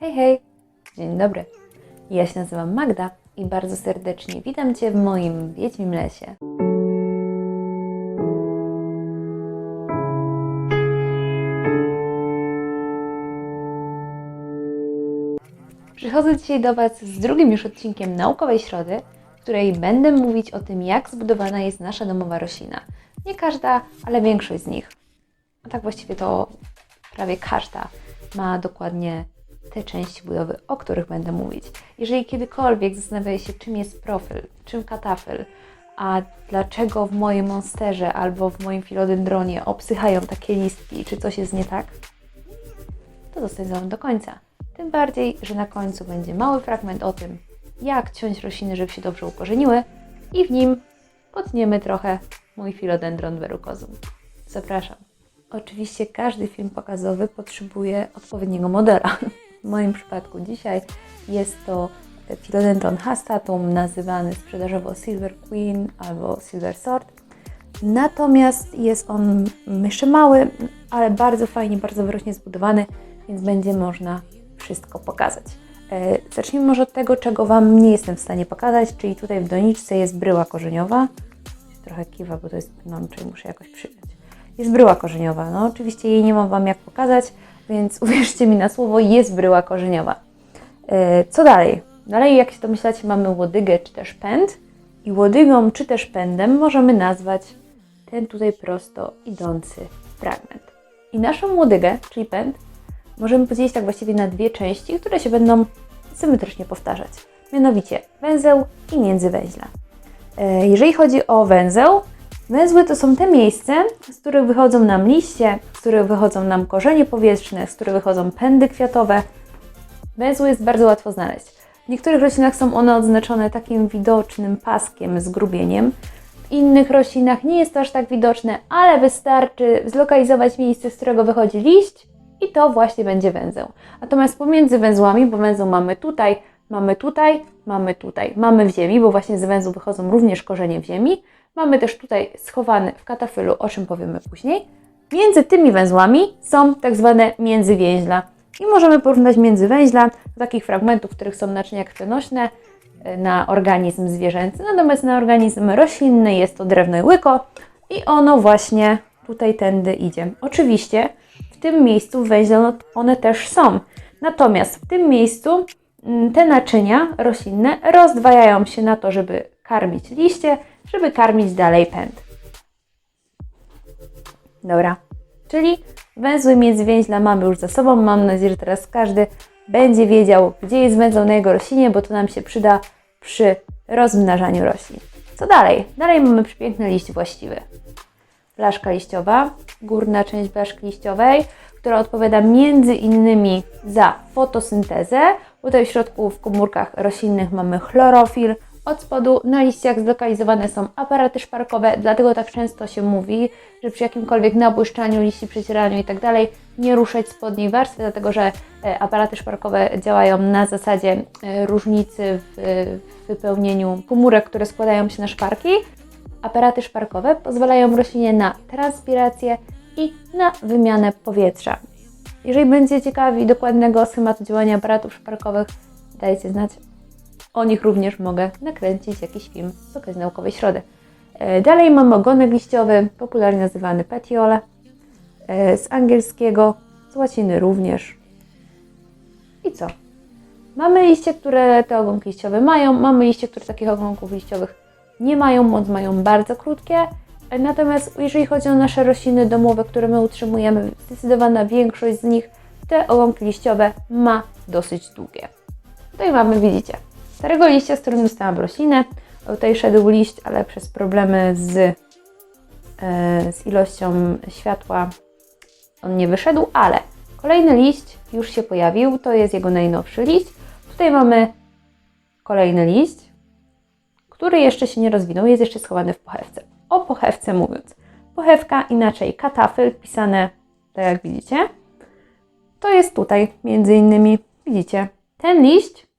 Hej, hej! Dzień dobry. Ja się nazywam Magda i bardzo serdecznie witam Cię w moim Wiedźmim Lesie. Przychodzę dzisiaj do Was z drugim już odcinkiem Naukowej Środy, w której będę mówić o tym, jak zbudowana jest nasza domowa roślina. Nie każda, ale większość z nich. A tak właściwie to prawie każda ma dokładnie te części budowy, o których będę mówić. Jeżeli kiedykolwiek zastanawiaj się, czym jest profil, czym katafel, a dlaczego w moim monsterze albo w moim filodendronie obsychają takie listki, czy coś jest nie tak, to zostań mną do końca. Tym bardziej, że na końcu będzie mały fragment o tym, jak ciąć rośliny, żeby się dobrze ukorzeniły i w nim potniemy trochę mój filodendron verrucosum. Zapraszam. Oczywiście każdy film pokazowy potrzebuje odpowiedniego modela. W moim przypadku dzisiaj jest to Philodendron hastatum, nazywany sprzedażowo Silver Queen albo Silver Sword. Natomiast jest on jeszcze mały, ale bardzo fajnie, bardzo wyrośnie zbudowany, więc będzie można wszystko pokazać. E, Zacznijmy może od tego, czego Wam nie jestem w stanie pokazać, czyli tutaj w doniczce jest bryła korzeniowa. Trochę kiwa, bo to jest, mam, czyli muszę jakoś przyjąć. Jest bryła korzeniowa. No oczywiście jej nie mam Wam jak pokazać, więc uwierzcie mi na słowo, jest bryła korzeniowa. E, Co dalej? Dalej, jak się domyślacie, mamy łodygę czy też pęd. I łodygą czy też pędem możemy nazwać ten tutaj prosto idący fragment. I naszą łodygę, czyli pęd, możemy podzielić tak właściwie na dwie części, które się będą symetrycznie powtarzać. Mianowicie węzeł i międzywęźla. E, Jeżeli chodzi o węzeł, węzły to są te miejsca, z których wychodzą nam liście, z których wychodzą nam korzenie powietrzne, z których wychodzą pędy kwiatowe. Węzły jest bardzo łatwo znaleźć. W niektórych roślinach są one odznaczone takim widocznym paskiem, zgrubieniem. W innych roślinach nie jest to aż tak widoczne, ale wystarczy zlokalizować miejsce, z którego wychodzi liść i to właśnie będzie węzeł. Natomiast pomiędzy węzłami, bo węzeł mamy tutaj, mamy tutaj, mamy tutaj, mamy w ziemi, bo właśnie z węzłu wychodzą również korzenie w ziemi. Mamy też tutaj schowany w katafylu, o czym powiemy później. Między tymi węzłami są tak zwane międzywięźla. I możemy porównać międzywęźla do takich fragmentów, w których są naczynia krwionośne y, na organizm zwierzęcy. Natomiast na organizm roślinny jest to drewno i łyko i ono właśnie tutaj tędy idzie. Oczywiście w tym miejscu węźle no, one też są. Natomiast w tym miejscu mm, te naczynia roślinne rozdwajają się na to, żeby karmić liście, żeby karmić dalej pęd. Dobra, czyli węzły międzywięźla mamy już za sobą. Mam nadzieję, że teraz każdy będzie wiedział, gdzie jest węzeł na jego roślinie, bo to nam się przyda przy rozmnażaniu roślin. Co dalej? Dalej mamy przepiękny liść właściwy. Blaszka liściowa, górna część blaszki liściowej, która odpowiada między innymi za fotosyntezę. Tutaj w środku w komórkach roślinnych mamy chlorofil. Od spodu na liściach zlokalizowane są aparaty szparkowe, dlatego tak często się mówi, że przy jakimkolwiek nabłyszczaniu liści, przecieraniu itd. nie ruszać spodniej warstwy, dlatego że e, aparaty szparkowe działają na zasadzie e, różnicy w, w wypełnieniu komórek, które składają się na szparki. Aparaty szparkowe pozwalają roślinie na transpirację i na wymianę powietrza. Jeżeli będziecie ciekawi dokładnego schematu działania aparatów szparkowych, dajcie znać. O nich również mogę nakręcić jakiś film z okazji naukowej środy. E, Dalej mamy ogonek liściowy, popularnie nazywany petiole, e, z angielskiego, z łaciny również. I co? Mamy liście, które te ogonki liściowe mają, mamy liście, które takich ogonków liściowych nie mają, bądź mają bardzo krótkie. E, Natomiast jeżeli chodzi o nasze rośliny domowe, które my utrzymujemy, zdecydowana większość z nich te ogonki liściowe ma dosyć długie. Tutaj mamy, widzicie, starego liścia, z którym dostałam roślinę. Tutaj szedł liść, ale przez problemy z, e, z ilością światła on nie wyszedł, ale kolejny liść już się pojawił. To jest jego najnowszy liść. Tutaj mamy kolejny liść, który jeszcze się nie rozwinął, jest jeszcze schowany w pochewce. O pochewce mówiąc. Pochewka, inaczej katafel, pisane tak jak widzicie. To jest tutaj między innymi, widzicie, ten liść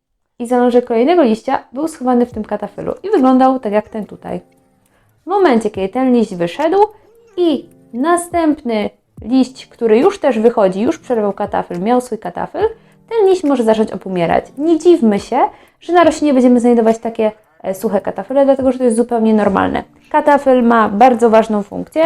i zalążek kolejnego liścia był schowany w tym katafelu i wyglądał tak jak ten tutaj. W momencie, kiedy ten liść wyszedł i następny liść, który już też wychodzi, już przerwał katafel, miał swój katafel, ten liść może zacząć opumierać. Nie dziwmy się, że na roślinie będziemy znajdować takie e, suche katafyle, dlatego że to jest zupełnie normalne. Katafel ma bardzo ważną funkcję,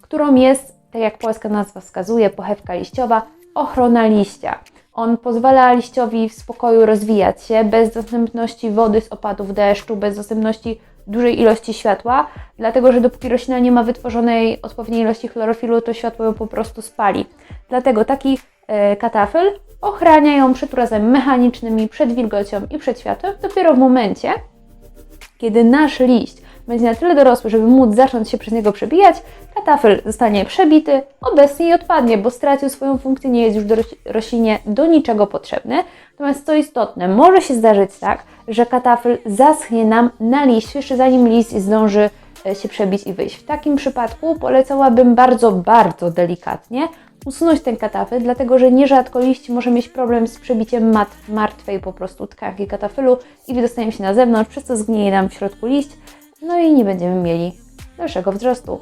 którą jest, tak jak polska nazwa wskazuje, pochewka liściowa, ochrona liścia. On pozwala liściowi w spokoju rozwijać się bez dostępności wody z opadów deszczu, bez dostępności dużej ilości światła, dlatego że dopóki roślina nie ma wytworzonej odpowiedniej ilości chlorofilu, to światło ją po prostu spali. Dlatego taki e, katafel ochrania ją przed urazami mechanicznymi, przed wilgocią i przed światłem. Dopiero w momencie, kiedy nasz liść będzie na tyle dorosły, żeby móc zacząć się przez niego przebijać, katafel zostanie przebity, obecnie i odpadnie, bo stracił swoją funkcję, nie jest już do roś- roślinie do niczego potrzebny. Natomiast co istotne, może się zdarzyć tak, że katafel zaschnie nam na liściu, jeszcze zanim liść zdąży e, się przebić i wyjść. W takim przypadku polecałabym bardzo, bardzo delikatnie usunąć ten katafel, dlatego że nierzadko liść może mieć problem z przebiciem mat martwej po prostu tkanki katafelu i wydostaniem się na zewnątrz, przez co zgnieje nam w środku liść, no i nie będziemy mieli dalszego wzrostu.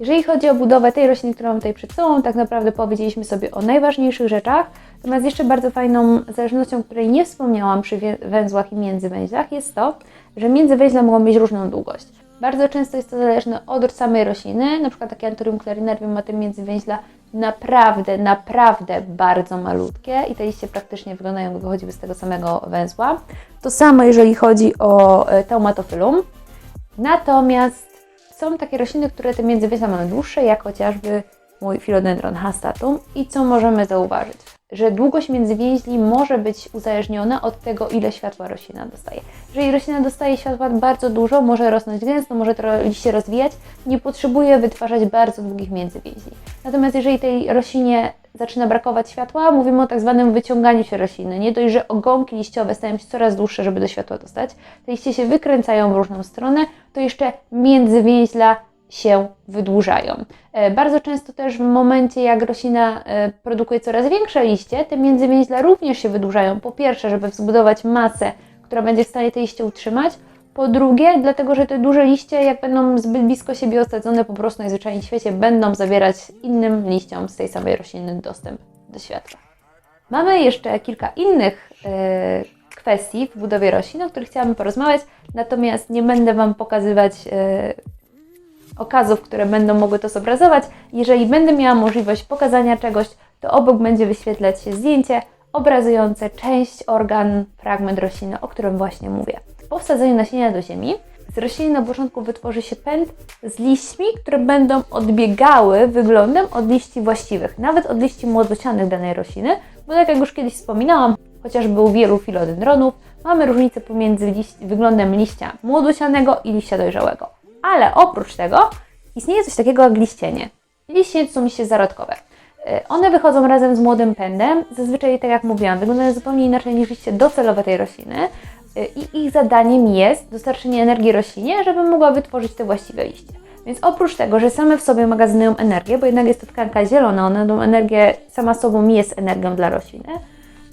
Jeżeli chodzi o budowę tej rośliny, którą mam tutaj przed sobą, tak naprawdę powiedzieliśmy sobie o najważniejszych rzeczach. Natomiast jeszcze bardzo fajną zależnością, której nie wspomniałam przy węzłach i międzywęźlach, jest to, że międzywęźle mogą mieć różną długość. Bardzo często jest to zależne od samej rośliny, na przykład takie Anthurium clarinervium ma te międzywęźla naprawdę, naprawdę bardzo malutkie i te liście praktycznie wyglądają, jakby chodziły z tego samego węzła. To samo jeżeli chodzi o e, Taumatophyllum. Natomiast są takie rośliny, które te międzywęźla mają dłuższe, jak chociażby mój Philodendron hastatum. I co możemy zauważyć? Że długość międzywięźli może być uzależniona od tego, ile światła roślina dostaje. Jeżeli roślina dostaje światła bardzo dużo, może rosnąć gęsto, może liście rozwijać, nie potrzebuje wytwarzać bardzo długich międzywięźli. Natomiast jeżeli tej roślinie zaczyna brakować światła, mówimy o tak zwanym wyciąganiu się rośliny. Nie dość, że ogonki liściowe stają się coraz dłuższe, żeby do światła dostać, te liście się wykręcają w różną stronę, to jeszcze międzywięźla się wydłużają. E, Bardzo często też w momencie, jak roślina e, produkuje coraz większe liście, te międzywięźla również się wydłużają. Po pierwsze, żeby zbudować masę, która będzie w stanie te liście utrzymać. Po drugie, dlatego, że te duże liście, jak będą zbyt blisko siebie osadzone, po prostu najzwyczajniej w świecie będą zawierać innym liściom z tej samej rośliny dostęp do światła. Mamy jeszcze kilka innych e, kwestii w budowie roślin, o których chciałabym porozmawiać, natomiast nie będę Wam pokazywać e, okazów, które będą mogły to zobrazować. Jeżeli będę miała możliwość pokazania czegoś, to obok będzie wyświetlać się zdjęcie obrazujące część, organ, fragment rośliny, o którym właśnie mówię. Po wsadzeniu nasienia do ziemi z rośliny na początku wytworzy się pęd z liśćmi, które będą odbiegały wyglądem od liści właściwych, nawet od liści młodocianych danej rośliny, bo tak jak już kiedyś wspominałam, chociażby u wielu filodendronów, mamy różnicę pomiędzy wyglądem liścia młodocianego i liścia dojrzałego. Ale oprócz tego istnieje coś takiego jak liścienie. Liście są liście zarodkowe. Y, One wychodzą razem z młodym pędem, zazwyczaj tak jak mówiłam, wyglądają zupełnie inaczej niż liście docelowe tej rośliny i ich zadaniem jest dostarczenie energii roślinie, żeby mogła wytworzyć te właściwe liście. Więc oprócz tego, że same w sobie magazynują energię, bo jednak jest to tkanka zielona, ona tą energię sama sobą jest energią dla rośliny,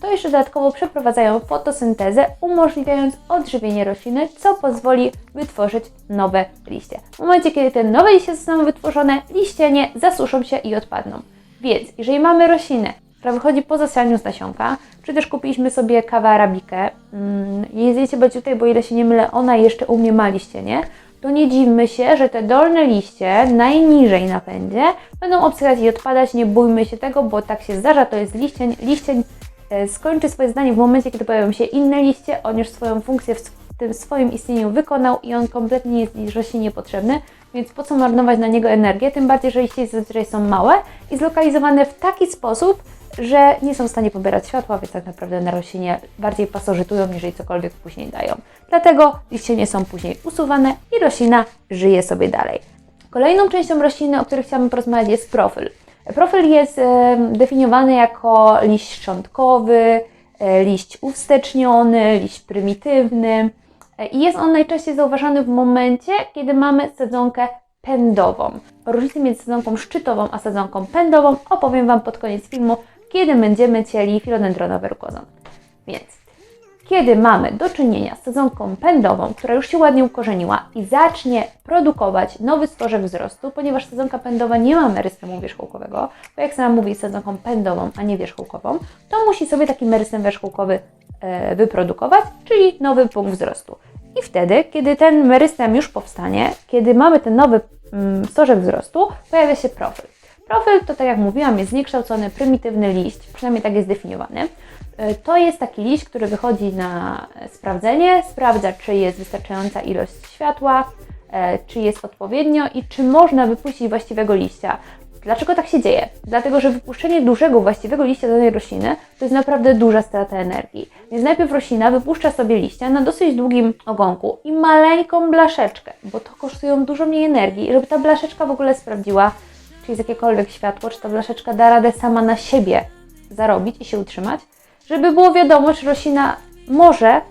to jeszcze dodatkowo przeprowadzają fotosyntezę, umożliwiając odżywienie rośliny, co pozwoli wytworzyć nowe liście. W momencie, kiedy te nowe liście zostaną wytworzone, liście nie zasuszą się i odpadną. Więc jeżeli mamy roślinę, która wychodzi po zasianiu z nasionka, czy też kupiliśmy sobie kawę arabikę, mm, jej zjecie będzie tutaj, bo ile się nie mylę, ona jeszcze u mnie ma liście, nie? To nie dziwmy się, że te dolne liście, najniżej na pędzie, będą obsychać i odpadać, nie bójmy się tego, bo tak się zdarza, to jest liścień, liścień e, skończy swoje zdanie w momencie, kiedy pojawią się inne liście, on już swoją funkcję w tym swoim istnieniu wykonał i on kompletnie nie jest roślinie potrzebny, więc po co marnować na niego energię, tym bardziej, że liście zazwyczaj są małe i zlokalizowane w taki sposób, że nie są w stanie pobierać światła, więc tak naprawdę na roślinie bardziej pasożytują, niżeli cokolwiek później dają. Dlatego liście nie są później usuwane i roślina żyje sobie dalej. Kolejną częścią rośliny, o której chciałabym porozmawiać, jest profil. Profil jest e, definiowany jako liść szczątkowy, e, liść uwsteczniony, liść prymitywny e, i jest on najczęściej zauważany w momencie, kiedy mamy sadzonkę pędową. O różnicy między sadzonką szczytową a sadzonką pędową opowiem Wam pod koniec filmu, kiedy będziemy cieli Philodendrona verrucosum. Więc kiedy mamy do czynienia z sadzonką pędową, która już się ładnie ukorzeniła i zacznie produkować nowy stożek wzrostu, ponieważ sadzonka pędowa nie ma merystemu wierzchołkowego, bo jak sama mówi, jest sadzonką pędową, a nie wierzchołkową, to musi sobie taki merystem wierzchołkowy e, wyprodukować, czyli nowy punkt wzrostu. I wtedy, kiedy ten merystem już powstanie, kiedy mamy ten nowy mm, stożek wzrostu, pojawia się profil. Profil to, tak jak mówiłam, jest zniekształcony, prymitywny liść, przynajmniej tak jest definiowany. E, To jest taki liść, który wychodzi na sprawdzenie, sprawdza, czy jest wystarczająca ilość światła, e, czy jest odpowiednio i czy można wypuścić właściwego liścia. Dlaczego tak się dzieje? Dlatego, że wypuszczenie dużego, właściwego liścia danej rośliny to jest naprawdę duża strata energii. Więc najpierw roślina wypuszcza sobie liścia na dosyć długim ogonku i maleńką blaszeczkę, bo to kosztują dużo mniej energii, żeby ta blaszeczka w ogóle sprawdziła, czy jest jakiekolwiek światło, czy ta blaszeczka da radę sama na siebie zarobić i się utrzymać, żeby było wiadomo, czy roślina może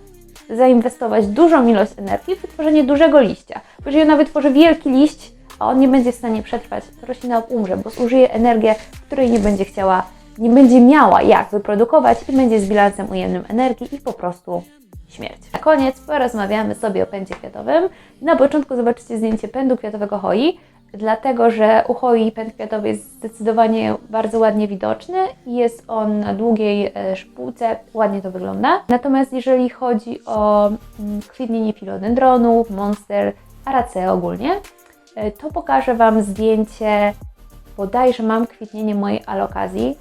zainwestować dużą ilość energii w wytworzenie dużego liścia. Bo jeżeli ona wytworzy wielki liść, a on nie będzie w stanie przetrwać, to roślina umrze, bo zużyje energię, której nie będzie chciała, nie będzie miała jak wyprodukować i będzie z bilansem ujemnym energii i po prostu śmierć. Na koniec porozmawiamy sobie o pędzie kwiatowym. Na początku zobaczycie zdjęcie pędu kwiatowego hoi, dlatego że u hoi pęd kwiatowy jest zdecydowanie bardzo ładnie widoczny i jest on na długiej e, szpółce, ładnie to wygląda. Natomiast jeżeli chodzi o mm, kwitnienie filodendronów, monster, aracea ogólnie, e, to pokażę Wam zdjęcie, bodajże mam kwitnienie mojej alokazji,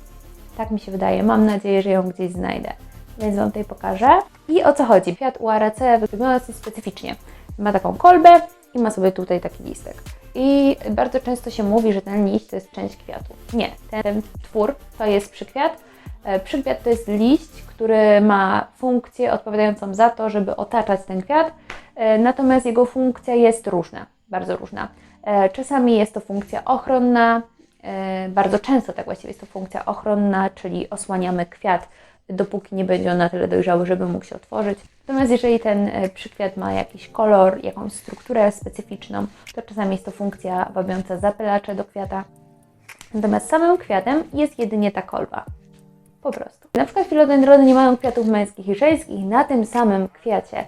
tak mi się wydaje, mam nadzieję, że ją gdzieś znajdę, więc Wam tutaj pokażę. I o co chodzi? Kwiat u aracea wygląda specyficznie. Ma taką kolbę i ma sobie tutaj taki listek. I bardzo często się mówi, że ten liść to jest część kwiatu. Nie, ten, twór to jest przykwiat. E, Przykwiat to jest liść, który ma funkcję odpowiadającą za to, żeby otaczać ten kwiat, e, natomiast jego funkcja jest różna, bardzo różna. E, Czasami jest to funkcja ochronna, bardzo często tak właściwie jest to funkcja ochronna, czyli osłaniamy kwiat, dopóki nie będzie on na tyle dojrzały, żeby mógł się otworzyć. Natomiast jeżeli ten e, przykwiat ma jakiś kolor, jakąś strukturę specyficzną, to czasami jest to funkcja wabiąca zapylacze do kwiata. Natomiast samym kwiatem jest jedynie ta kolba. Po prostu. Na przykład filodendrony nie mają kwiatów męskich i żeńskich. Na tym samym kwiacie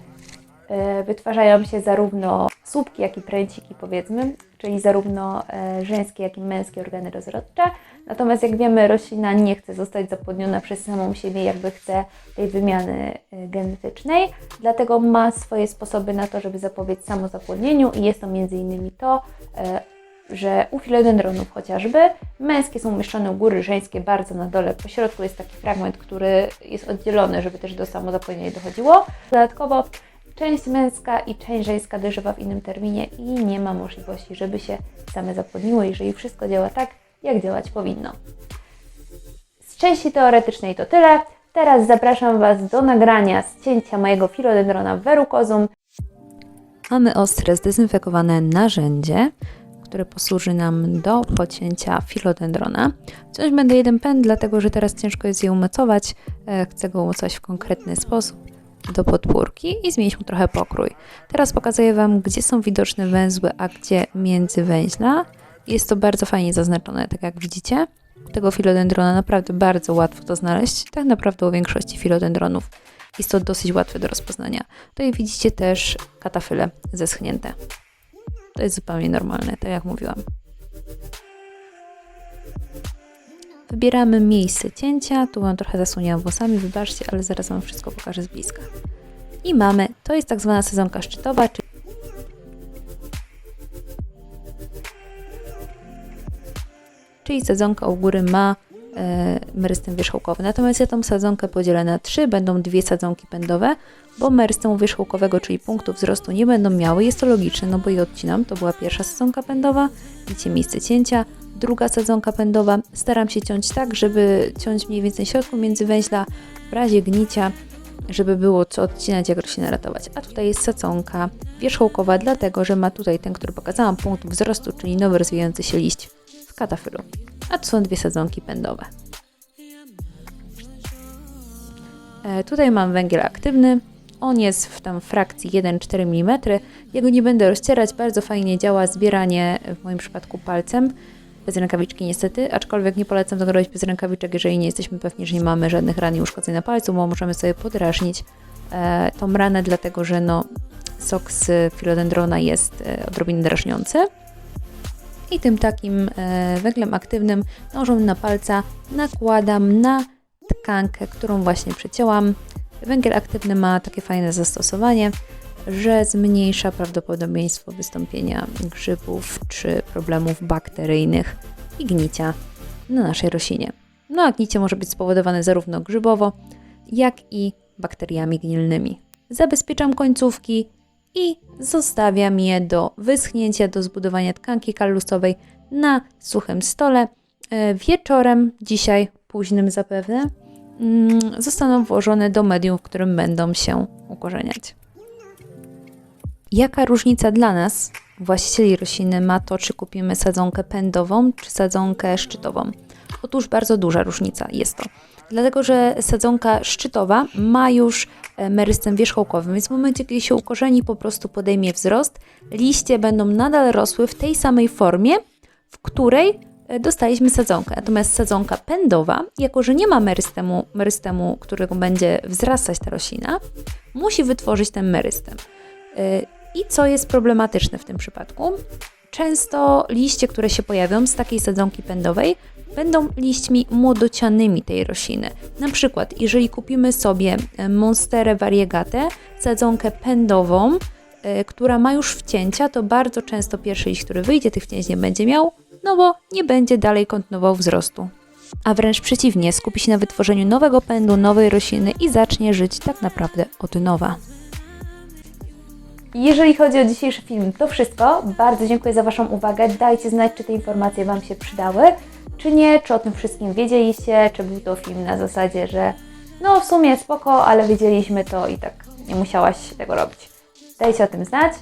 e, wytwarzają się zarówno słupki, jak i pręciki, powiedzmy, czyli zarówno e, żeńskie, jak i męskie organy rozrodcze. Natomiast jak wiemy, roślina nie chce zostać zapłodniona przez samą siebie, jakby chce tej wymiany e, genetycznej, dlatego ma swoje sposoby na to, żeby zapobiec samozapłodnieniu i jest to innymi to, e, że u filodendronów chociażby męskie są umieszczone u góry, żeńskie bardzo na dole. Po środku jest taki fragment, który jest oddzielony, żeby też do samozapłodnienia dochodziło. Dodatkowo część męska i część żeńska dojrzewa w innym terminie i nie ma możliwości, żeby się same zapłodniły, jeżeli wszystko działa tak, jak działać powinno. Z części teoretycznej to tyle. Teraz zapraszam Was do nagrania cięcia mojego filodendrona verrucosum. Mamy ostre, zdezynfekowane narzędzie, które posłuży nam do pocięcia filodendrona. Wciąż będę jeden pęd, dlatego że teraz ciężko jest je umocować. E, Chcę go umocować w konkretny sposób do podpórki i zmienić mu trochę pokrój. Teraz pokazuję Wam, gdzie są widoczne węzły, a gdzie międzywęźla. Jest to bardzo fajnie zaznaczone, tak jak widzicie. Tego filodendrona naprawdę bardzo łatwo to znaleźć. Tak naprawdę u większości filodendronów jest to dosyć łatwe do rozpoznania. Tutaj widzicie też katafyle zeschnięte. To jest zupełnie normalne, tak jak mówiłam. Wybieramy miejsce cięcia. Tu Wam trochę zasłoniłam włosami, wybaczcie, ale zaraz Wam wszystko pokażę z bliska. I mamy, to jest tak zwana sezonka szczytowa, czyli czyli sadzonka u góry ma e, merystem wierzchołkowy. Natomiast ja tą sadzonkę podzielę na trzy, będą dwie sadzonki pędowe, bo merystemu wierzchołkowego, czyli punktu wzrostu nie będą miały. Jest to logiczne, no bo je odcinam. To była pierwsza sadzonka pędowa, widzicie miejsce cięcia. Druga sadzonka pędowa, staram się ciąć tak, żeby ciąć mniej więcej środku między węźla, w razie gnicia, żeby było co odcinać, jak roślinę ratować. A tutaj jest sadzonka wierzchołkowa, dlatego że ma tutaj ten, który pokazałam, punkt wzrostu, czyli nowy rozwijający się liść w katafylu. A tu są dwie sadzonki pędowe. E, tutaj mam węgiel aktywny. On jest w tam frakcji 1,4 mm. Jego nie będę rozcierać. Bardzo fajnie działa zbieranie w moim przypadku palcem. Bez rękawiczki niestety, aczkolwiek nie polecam tego robić bez rękawiczek, jeżeli nie jesteśmy pewni, że nie mamy żadnych ran i uszkodzeń na palcu, bo możemy sobie podrażnić e, tą ranę, dlatego że no, sok z filodendrona jest e, odrobinę drażniący. I tym takim e, węglem aktywnym nożem na palca nakładam na tkankę, którą właśnie przecięłam. Węgiel aktywny ma takie fajne zastosowanie, że zmniejsza prawdopodobieństwo wystąpienia grzybów czy problemów bakteryjnych i gnicia na naszej roślinie. No a gnicie może być spowodowane zarówno grzybowo, jak i bakteriami gnilnymi. Zabezpieczam końcówki i zostawiam je do wyschnięcia, do zbudowania tkanki kallusowej na suchym stole. E, Wieczorem, dzisiaj późnym zapewne, mm, zostaną włożone do medium, w którym będą się ukorzeniać. Jaka różnica dla nas, właścicieli rośliny, ma to, czy kupimy sadzonkę pędową, czy sadzonkę szczytową? Otóż bardzo duża różnica jest to. Dlatego, że sadzonka szczytowa ma już e, merystem wierzchołkowym, więc w momencie, kiedy się ukorzeni, po prostu podejmie wzrost, liście będą nadal rosły w tej samej formie, w której e, dostaliśmy sadzonkę. Natomiast sadzonka pędowa, jako że nie ma merystemu, merystemu którego będzie wzrastać ta roślina, musi wytworzyć ten merystem. I co jest problematyczne w tym przypadku? Często liście, które się pojawią z takiej sadzonki pędowej, będą liśćmi młodocianymi tej rośliny. Na przykład, jeżeli kupimy sobie e, Monsterę variegate, sadzonkę pędową, e, która ma już wcięcia, to bardzo często pierwszy liść, który wyjdzie, tych wcięć nie będzie miał, no bo nie będzie dalej kontynuował wzrostu. A wręcz przeciwnie, skupi się na wytworzeniu nowego pędu, nowej rośliny i zacznie żyć tak naprawdę od nowa. Jeżeli chodzi o dzisiejszy film, to wszystko. Bardzo dziękuję za Waszą uwagę. Dajcie znać, czy te informacje Wam się przydały, czy nie, czy o tym wszystkim wiedzieliście, czy był to film na zasadzie, że no w sumie spoko, ale wiedzieliśmy to i tak nie musiałaś tego robić. Dajcie o tym znać.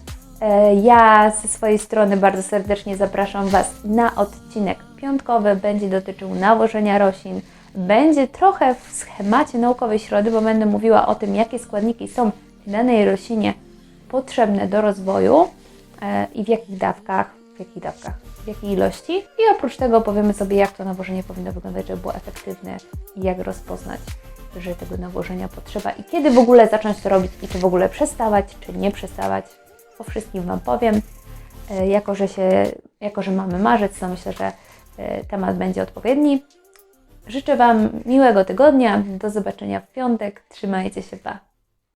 E, Ja ze swojej strony bardzo serdecznie zapraszam Was na odcinek piątkowy. Będzie dotyczył nawożenia roślin. Będzie trochę w schemacie naukowej środy, bo będę mówiła o tym, jakie składniki są w danej roślinie potrzebne do rozwoju e, i w jakich dawkach, w jakich dawkach, w jakiej ilości. I oprócz tego powiemy sobie, jak to nawożenie powinno wyglądać, żeby było efektywne i jak rozpoznać, że tego nawożenia potrzeba i kiedy w ogóle zacząć to robić i czy w ogóle przestawać, czy nie przestawać. O wszystkim Wam powiem. E, Jako, że, się, jako, że mamy marzec, to myślę, że e, temat będzie odpowiedni. Życzę Wam miłego tygodnia. Do zobaczenia w piątek. Trzymajcie się, pa!